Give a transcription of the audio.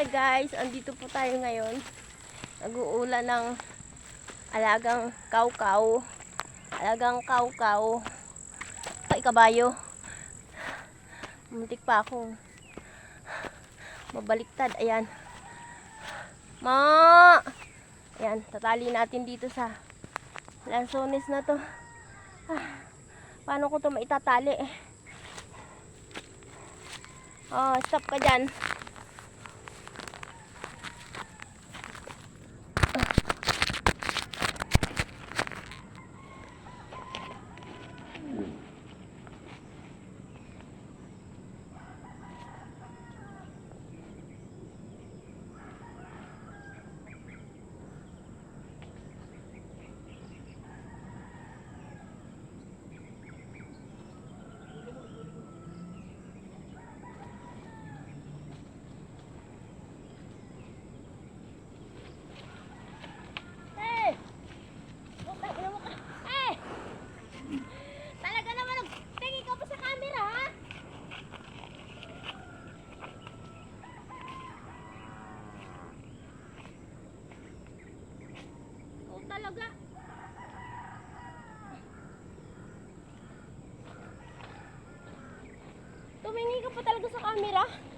Hi guys, andito po tayo ngayon. Nag-uulan ng alagang kaukaw. Alagang kaukaw. Ay, kabayo. Muntik pa akong mabaliktad. Ayan. Ma! Ayan, tatali natin dito sa lansones na to. Ah, paano ko to maitatali? Oh, stop ka dyan. Eh! Putang ina mo ka. Eh! Talaga naman nagtingin ka pa sa camera, ha? Ikaw talaga. Tumingin ka pa talaga sa camera.